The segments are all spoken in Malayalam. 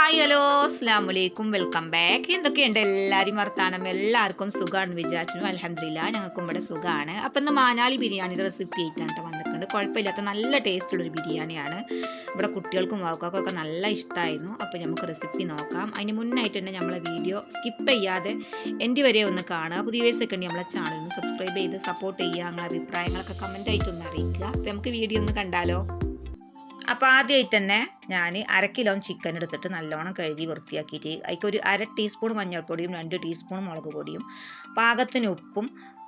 Hi hello. അസ്ലാം വലൈക്കും വെൽക്കം ബാക്ക്. എന്തൊക്കെയുണ്ട്? എല്ലാവരും വർത്താനം. എല്ലാവർക്കും സുഖമാണെന്ന് വിചാരിച്ചു അലഹമില്ല ഞങ്ങൾക്കും ഇവിടെ സുഖമാണ് അപ്പം ഇന്ന് മാനാളി ബിരിയാണിയുടെ റെസിപ്പി ആയിട്ടാണ് ട്ടോ വന്നിട്ടുണ്ട്. കുഴപ്പമില്ലാത്ത നല്ല ടേസ്റ്റുള്ളൊരു ബിരിയാണിയാണ്. ഇവിടെ കുട്ടികൾക്കും വാക്കുകൾക്കും ഒക്കെ നല്ല ഇഷ്ടമായിരുന്നു അപ്പോൾ നമുക്ക് റെസിപ്പി നോക്കാം. അതിന് മുന്നായിട്ട് തന്നെ നമ്മളെ വീഡിയോ സ്കിപ്പ് ചെയ്യാതെ എന്റെ വരെ ഒന്ന് കാണുക. പുതിയ വയസ്സൊക്കെ ഉണ്ടെങ്കിൽ നമ്മളെ ഒന്ന് സബ്സ്ക്രൈബ് ചെയ്ത് സപ്പോർട്ട് ചെയ്യുക. നിങ്ങളെ അഭിപ്രായങ്ങളൊക്കെ കമന്റ് ആയിട്ടൊന്ന് അറിയിക്കുക. അപ്പോൾ നമുക്ക് വീഡിയോ ഒന്ന് കണ്ടാലോ? അപ്പോൾ ആദ്യമായിട്ട് തന്നെ ഞാൻ അര കിലോ ചിക്കൻ എടുത്തിട്ട് നല്ലോണം കഴുകി വൃത്തിയാക്കിയിട്ട് അതിക്കൊരു അര ടീസ്പൂൺ മഞ്ഞൾപ്പൊടിയും രണ്ട് ടീസ്പൂൺ മുളക് പൊടിയും പാകത്തിന് ഉപ്പും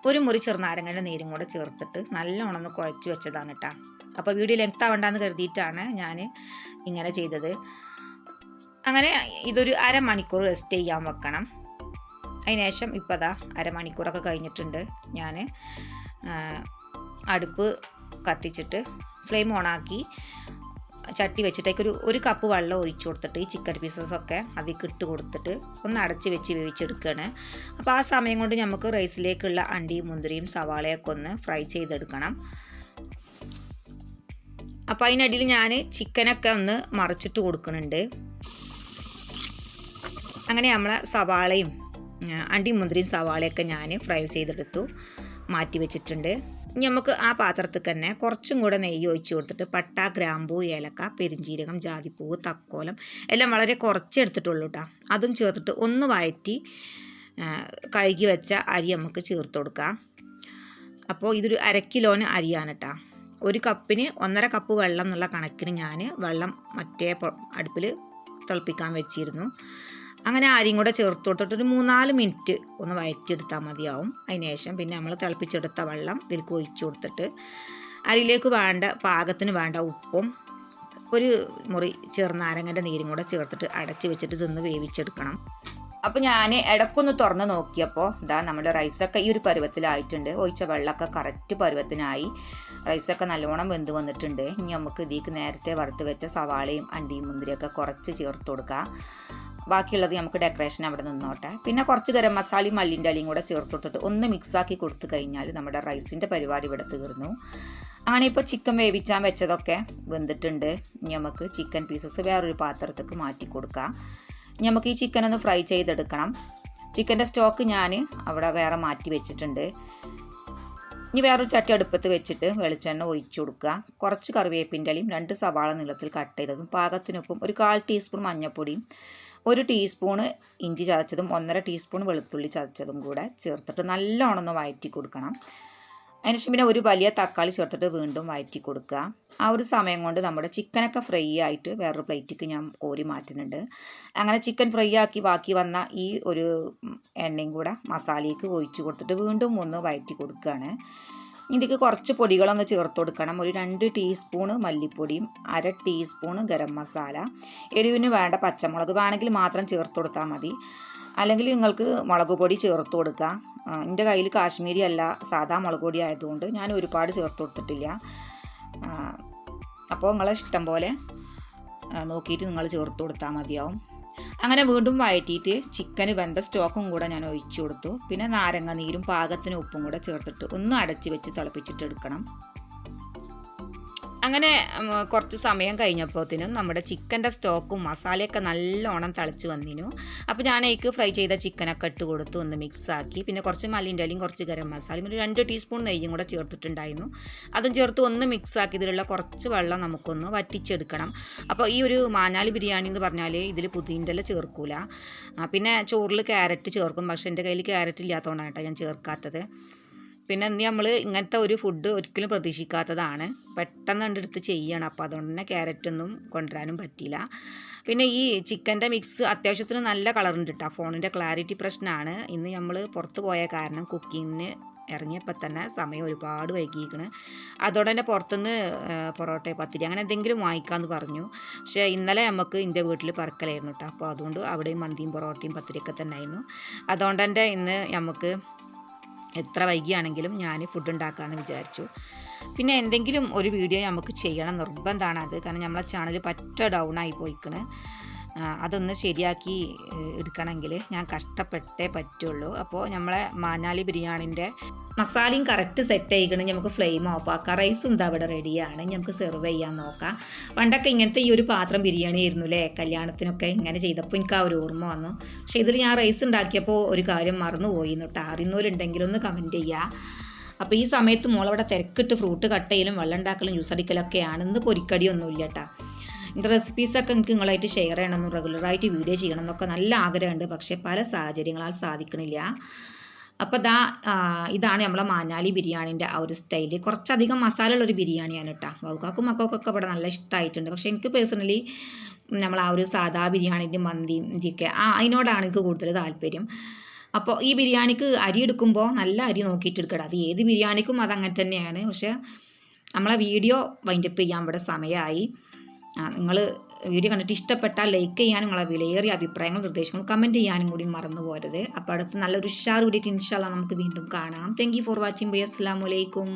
ഒരു മുറി ചെറുനാരങ്ങയുടെ നീരും കൂടെ ചേർത്തിട്ട് നല്ലോണം ഒന്ന് കുഴച്ച് വെച്ചതാണ് കേട്ടോ അപ്പോൾ വീഡിയോ ലെങ്ത് ആവണ്ടെന്ന് കരുതിയിട്ടാണ് ഞാൻ ഇങ്ങനെ ചെയ്തത്. അങ്ങനെ ഇതൊരു അരമണിക്കൂർ റെസ്റ്റ് ചെയ്യാൻ വെക്കണം. അതിനുശേഷം ഇപ്പോൾ അതാ അരമണിക്കൂറൊക്കെ കഴിഞ്ഞിട്ടുണ്ട്. ഞാൻ അടുപ്പ് കത്തിച്ചിട്ട് ഫ്ലെയിം ഓണാക്കി ചട്ടി വെച്ചിട്ടേക്ക് ഒരു ഒരു കപ്പ് വെള്ളം ഒഴിച്ചു കൊടുത്തിട്ട് ഈ ചിക്കൻ പീസസൊക്കെ അതിലേക്ക് ഇട്ട് കൊടുത്തിട്ട് ഒന്ന് അടച്ച് വെച്ച് വേവിച്ചെടുക്കുകയാണ്. അപ്പോൾ ആ സമയം കൊണ്ട് നമുക്ക് റൈസിലേക്കുള്ള അണ്ടിയും മുന്തിരിയും സവാളയൊക്കെ ഒന്ന് ഫ്രൈ ചെയ്തെടുക്കണം. അപ്പോൾ അതിനിടയിൽ ഞാൻ ചിക്കനൊക്കെ ഒന്ന് മറിച്ചിട്ട് കൊടുക്കുന്നുണ്ട്. അങ്ങനെ നമ്മളെ സവാളയും അണ്ടിയും മുന്തിരിയും സവാളയൊക്കെ ഞാൻ ഫ്രൈ ചെയ്തെടുത്തു മാറ്റി വെച്ചിട്ടുണ്ട്. നമുക്ക് ആ പാത്രത്തിൽ തന്നെ കുറച്ചും കൂടെ നെയ്യ് ഒഴിച്ച് കൊടുത്തിട്ട് പട്ട ഗ്രാമ്പൂ ഏലക്ക പെരിഞ്ചീരകം ജാതിപ്പൂവ് തക്കോലം എല്ലാം വളരെ കുറച്ച് എടുത്തിട്ടുള്ളൂ കേട്ടോ അതും ചേർത്തിട്ട് ഒന്ന് വയറ്റി കഴുകി വെച്ച അരി നമുക്ക് ചേർത്ത് കൊടുക്കാം. അപ്പോൾ ഇതൊരു അര കിലോന് അരിയാണ് കേട്ടോ ഒരു കപ്പിന് ഒന്നര കപ്പ് വെള്ളം എന്നുള്ള കണക്കിന് ഞാൻ വെള്ളം മറ്റേ അടുപ്പിൽ തിളപ്പിക്കാൻ വെച്ചിരുന്നു. അങ്ങനെ അരിയും കൂടെ ചേർത്ത് കൊടുത്തിട്ട് ഒരു മൂന്നാൽ മിനിറ്റ് ഒന്ന് വയറ്റിയെടുത്താൽ മതിയാവും. അതിന് ശേഷം പിന്നെ നമ്മൾ തിളപ്പിച്ചെടുത്ത വെള്ളം ഇതിലേക്ക് ഒഴിച്ചു കൊടുത്തിട്ട് അരിയിലേക്ക് വേണ്ട പാകത്തിന് വേണ്ട ഉപ്പും ഒരു മുറി ചെറുനാരങ്ങന്റെ നീരും കൂടെ ചേർത്തിട്ട് അടച്ചു വെച്ചിട്ട് ഇതൊന്ന് വേവിച്ചെടുക്കണം. അപ്പോൾ ഞാൻ ഇടക്കൊന്ന് തുറന്ന് നോക്കിയപ്പോൾ ഇതാ നമ്മുടെ റൈസൊക്കെ ഈ ഒരു പരുവത്തിലായിട്ടുണ്ട്. ഒഴിച്ച വെള്ളമൊക്കെ കറക്റ്റ് പരുവത്തിനായി. റൈസൊക്കെ നല്ലോണം വെന്ത് വന്നിട്ടുണ്ട്. ഇനി നമുക്ക് ഇതിക്ക് നേരത്തെ വറുത്ത് വെച്ച സവാളയും അണ്ടിയും മുന്തിരിയൊക്കെ കുറച്ച് ചേർത്ത് കൊടുക്കാം. ബാക്കിയുള്ളത് നമുക്ക് ഡെക്കറേഷൻ അവിടെ നിന്നോട്ടെ. പിന്നെ കുറച്ച് ഗരം മസാലയും മല്ലിന്റെ അലിയും കൂടെ ചേർത്തിട്ടിട്ട് ഒന്ന് മിക്സാക്കി കൊടുത്തു കഴിഞ്ഞാൽ നമ്മുടെ റൈസിന്റെ പരിപാടി ഇവിടെ തീർന്നു. അങ്ങനെ ഇപ്പോൾ ചിക്കൻ വേവിച്ചാൻ വെച്ചതൊക്കെ വെന്തിട്ടുണ്ട്. ഇനി നമുക്ക് ചിക്കൻ പീസസ് വേറൊരു പാത്രത്തേക്ക് മാറ്റി കൊടുക്കാം. നമുക്ക് ഈ ചിക്കൻ ഒന്ന് ഫ്രൈ ചെയ്തെടുക്കണം. ചിക്കന്റെ സ്റ്റോക്ക് ഞാൻ അവിടെ വേറെ മാറ്റി വെച്ചിട്ടുണ്ട്. ഇനി വേറൊരു ചട്ടി അടുപ്പത്ത് വെച്ചിട്ട് വെളിച്ചെണ്ണ ഒഴിച്ചു കൊടുക്കുക. കുറച്ച് കറിവേപ്പിന്റെ അലിയും രണ്ട് സവാള നീളത്തിൽ കട്ട് ചെയ്തതും പാകത്തിനൊപ്പം ഒരു കാൽ ടീസ്പൂൺ മഞ്ഞൾപ്പൊടിയും ഒരു ടീസ്പൂണ് ഇഞ്ചി ചതച്ചതും ഒന്നര ടീസ്പൂൺ വെളുത്തുള്ളി ചതച്ചതും കൂടെ ചേർത്തിട്ട് നല്ലോണം ഒന്ന് വഴറ്റി കൊടുക്കണം അതിനുശേഷം പിന്നെ ഒരു വലിയ തക്കാളി ചേർത്തിട്ട് വീണ്ടും വഴറ്റി കൊടുക്കുക. ആ ഒരു സമയം കൊണ്ട് നമ്മുടെ ചിക്കനൊക്കെ ഫ്രൈ ആയിട്ട് വേറൊരു പ്ലേറ്റിക്ക് ഞാൻ കോരി മാറ്റുന്നുണ്ട്. അങ്ങനെ ചിക്കൻ ഫ്രൈ ആക്കി ബാക്കി വന്ന ഈ ഒരു എണ്ണയും കൂടെ മസാലയ്ക്ക് ഒഴിച്ചു കൊടുത്തിട്ട് വീണ്ടും ഒന്ന് വഴറ്റി കൊടുക്കുകയാണ്. ഇതിലേക്ക് കുറച്ച് പൊടികളൊന്ന് ചേർത്ത് കൊടുക്കണം. ഒരു രണ്ട് ടീസ്പൂണ് മല്ലിപ്പൊടിയും അര ടീസ്പൂണ് ഗരം മസാല. എരിവിന് വേണ്ട പച്ചമുളക് വേണമെങ്കിൽ മാത്രം ചേർത്ത് കൊടുത്താൽ മതി. അല്ലെങ്കിൽ നിങ്ങൾക്ക് മുളക് പൊടി ചേർത്ത് കൊടുക്കാം. എന്റെ കയ്യിൽ കാശ്മീരി അല്ല സാധാ മുളക് പൊടി ആയതുകൊണ്ട് ഞാൻ ഒരുപാട് ചേർത്ത് കൊടുത്തിട്ടില്ല. അപ്പോൾ നിങ്ങളെ ഇഷ്ടം പോലെ നോക്കിയിട്ട് നിങ്ങൾ ചേർത്ത് കൊടുത്താൽ മതിയാവും. അങ്ങനെ വീണ്ടും വഴറ്റിയിട്ട് ചിക്കൻ വെന്ത സ്റ്റോക്കും കൂടെ ഞാൻ ഒഴിച്ചു കൊടുത്തു. പിന്നെ നാരങ്ങ നീരും പാകത്തിന് ഉപ്പും കൂടെ ചേർത്തിട്ട് ഒന്ന് അടച്ചു വെച്ച് തിളപ്പിച്ചിട്ട് എടുക്കണം. അങ്ങനെ കുറച്ച് സമയം കഴിഞ്ഞപ്പോഴത്തേനും നമ്മുടെ ചിക്കന്റെ സ്റ്റോക്കും മസാലയൊക്കെ നല്ലോണം തിളച്ച് വന്നിനു. അപ്പോൾ ഞാൻ അതിക്ക് ഫ്രൈ ചെയ്ത ചിക്കനൊക്കെ ഇട്ട് കൊടുത്തു ഒന്ന് മിക്സ് ആക്കി പിന്നെ കുറച്ച് മല്ലിന്റെ അലിയും കുറച്ച് ഗരം മസാലയും ഒരു രണ്ട് ടീസ്പൂൺ നെയ്യും കൂടെ ചേർത്തിട്ടുണ്ടായിരുന്നു. അതും ചേർത്ത് ഒന്ന് മിക്സ് ആക്കി ഇതിലുള്ള കുറച്ച് വെള്ളം നമുക്കൊന്ന് വറ്റിച്ചെടുക്കണം. അപ്പോൾ ഈ ഒരു മാനാലി ബിരിയാണി എന്ന് പറഞ്ഞാൽ ഇതിൽ പുതിന്റെ ചേർക്കൂല. പിന്നെ ചോറിൽ ക്യാരറ്റ് ചേർക്കും പക്ഷേ എന്റെ കയ്യിൽ ക്യാരറ്റ് ഇല്ലാത്തതുകൊണ്ടാണ് കേട്ടോ ഞാൻ ചേർക്കാത്തത്. പിന്നെ ഇന്ന് നമ്മൾ ഇങ്ങനത്തെ ഒരു ഫുഡ് ഒരിക്കലും പ്രതീക്ഷിക്കാത്തതാണ്. പെട്ടെന്ന് കണ്ടെടുത്ത് ചെയ്യണം. അപ്പോൾ അതുകൊണ്ട് തന്നെ ക്യാരറ്റൊന്നും കൊണ്ടുവരാനും പറ്റിയില്ല. പിന്നെ ഈ ചിക്കന്റെ മിക്സ് അത്യാവശ്യത്തിന് നല്ല കളറുണ്ട് കേട്ടോ ഫോണിന്റെ ക്ലാരിറ്റി പ്രശ്നമാണ് ഇന്ന് നമ്മൾ പുറത്ത് പോയ കാരണം കുക്കിങ്ങിന് ഇറങ്ങിയപ്പോൾ തന്നെ സമയം ഒരുപാട് വൈകിയിരിക്കണ്. അതോടെ തന്നെ പുറത്തുനിന്ന് പൊറോട്ട പത്തിരി അങ്ങനെ എന്തെങ്കിലും വാങ്ങിക്കാമെന്ന് പറഞ്ഞു. പക്ഷേ ഇന്നലെ നമുക്ക് എന്റെ വീട്ടിൽ പറക്കലായിരുന്നു കേട്ടോ അപ്പോൾ അതുകൊണ്ട് അവിടെയും മന്തിയും പൊറോട്ടയും പത്തിരിയൊക്കെ തന്നെ ആയിരുന്നു. അതുകൊണ്ട് തന്നെ ഇന്ന് നമുക്ക് എത്ര വൈകിയാണെങ്കിലും ഞാൻ ഫുഡ് ഉണ്ടാക്കാമെന്ന് വിചാരിച്ചു. പിന്നെ എന്തെങ്കിലും ഒരു വീഡിയോ നമുക്ക് ചെയ്യണം നിർബന്ധമാണ് അത്. കാരണം നമ്മളെ ചാനൽ പറ്റ ഡൗൺ ആയി പോയിക്കണ്. അതൊന്ന് ശരിയാക്കി എടുക്കണമെങ്കിൽ ഞാൻ കഷ്ടപ്പെട്ടേ പറ്റുള്ളൂ. അപ്പോൾ നമ്മളെ മാനാലി ബിരിയാണിന്റെ മസാലയും കറക്റ്റ് സെറ്റ് ആയിക്കണം. നമുക്ക് ഫ്ലെയിം ഓഫ് ആക്കാം. റൈസും ഇതാ ഇവിടെ റെഡിയാണ് നമുക്ക് സെർവ് ചെയ്യാൻ നോക്കാം. പണ്ടൊക്കെ ഇങ്ങനത്തെ ഈ ഒരു പാത്രം ബിരിയാണി ആയിരുന്നു അല്ലേ കല്യാണത്തിനൊക്കെ ഇങ്ങനെ ചെയ്തപ്പോൾ എനിക്ക് ആ ഒരു ഓർമ്മ വന്നു. പക്ഷേ ഇതിൽ ഞാൻ റൈസ് ഉണ്ടാക്കിയപ്പോൾ ഒരു കാര്യം മറന്നുപോയി എന്നിട്ട് അറിയുന്നവരുണ്ടെങ്കിൽ ഒന്ന് കമന്റ് ചെയ്യുക അപ്പോൾ ഈ സമയത്ത് മോളവിടെ തിരക്കിട്ട് ഫ്രൂട്ട് കട്ടയിലും വെള്ളം ഉണ്ടാക്കലും ജ്യൂസ് അടിക്കലൊക്കെയാണ് ഇന്ന് പൊരിക്കടിയൊന്നുമില്ല കേട്ടോ എന്റെ റെസിപ്പീസൊക്കെ എനിക്ക് നിങ്ങളായിട്ട് ഷെയർ ചെയ്യണമെന്നും റെഗുലറായിട്ട് വീഡിയോ ചെയ്യണം എന്നൊക്കെ നല്ല ആഗ്രഹമുണ്ട്. പക്ഷേ പല സാഹചര്യങ്ങളാൽ സാധിക്കണില്ല. അപ്പോൾ ദാ ഇതാണ് നമ്മളെ മാഞ്ഞാലി ബിരിയാണിന്റെ ആ ഒരു സ്റ്റൈൽ കുറച്ചധികം മസാല ഉള്ളൊരു ബിരിയാണിയാണ് കേട്ടോ. വൗക്കാക്കും മക്കൾക്കൊക്കെ ഇവിടെ നല്ല ഇഷ്ടമായിട്ടുണ്ട് പക്ഷേ എനിക്ക് പേഴ്സണലി നമ്മൾ ആ ഒരു സാധാ ബിരിയാണിന്റെ മന്തിയും ഇതൊക്കെ ആ അതിനോടാണ് എനിക്ക് കൂടുതൽ താല്പര്യം. അപ്പോൾ ഈ ബിരിയാണിക്ക് അരി എടുക്കുമ്പോൾ നല്ല അരി നോക്കിയിട്ട് എടുക്കണം അത് ഏത് ബിരിയാണിക്കും അത് അങ്ങനെ തന്നെയാണ്. പക്ഷേ നമ്മളെ വീഡിയോ വൈൻഡപ്പ് ചെയ്യാൻ ഇവിടെ സമയമായി. നിങ്ങൾ വീഡിയോ കണ്ടിട്ട് ഇഷ്ടപ്പെട്ടാൽ ലൈക്ക് ചെയ്യാനും നിങ്ങളെ വിലയേറിയ അഭിപ്രായങ്ങൾ നിർദ്ദേശങ്ങൾ കമന്റ് ചെയ്യാനും കൂടി മറന്നു പോരുത് അപ്പോൾ അടുത്ത് നല്ലൊരു ഉഷാർ വീഡിയോ ഇൻഷാല്ല നമുക്ക് വീണ്ടും കാണാം. താങ്ക് ഫോർ വാച്ചിങ് ബൈ അസ്സാം വലൈക്കും